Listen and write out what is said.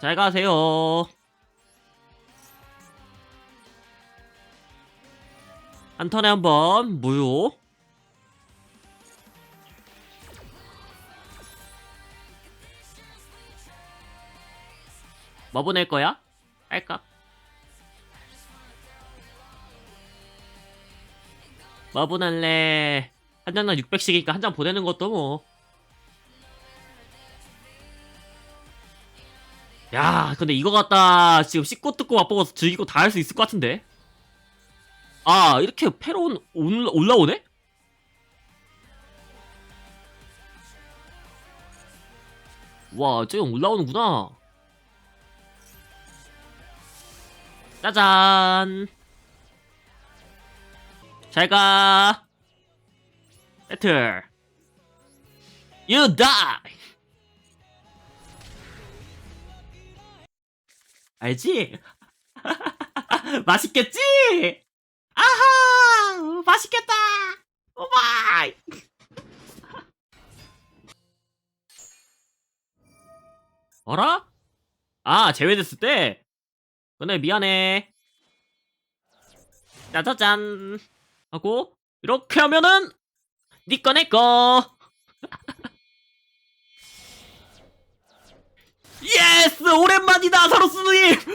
잘 가세요. 한 턴에 한 번 무효. 뭐 보낼 거야? 할까? 뭐 보낼래? 한 장당 600씩이니까 한 장 보내는 것도 뭐. 야, 근데 이거 갖다 지금 씻고 뜯고 맛보고 즐기고 다 할 수 있을 것 같은데? 아, 이렇게 패로운 올라, 올라오네? 와, 저기 올라오는구나. 짜잔. 잘 가. 배틀. You die! 알지? 맛있겠지? 아하! 맛있겠다! 오마이! 어라? 아, 제외됐을 때? 근데 미안해. 짜자잔. 하고, 이렇게 하면은, 니꺼 내꺼! 오랜만이다, 서로스님!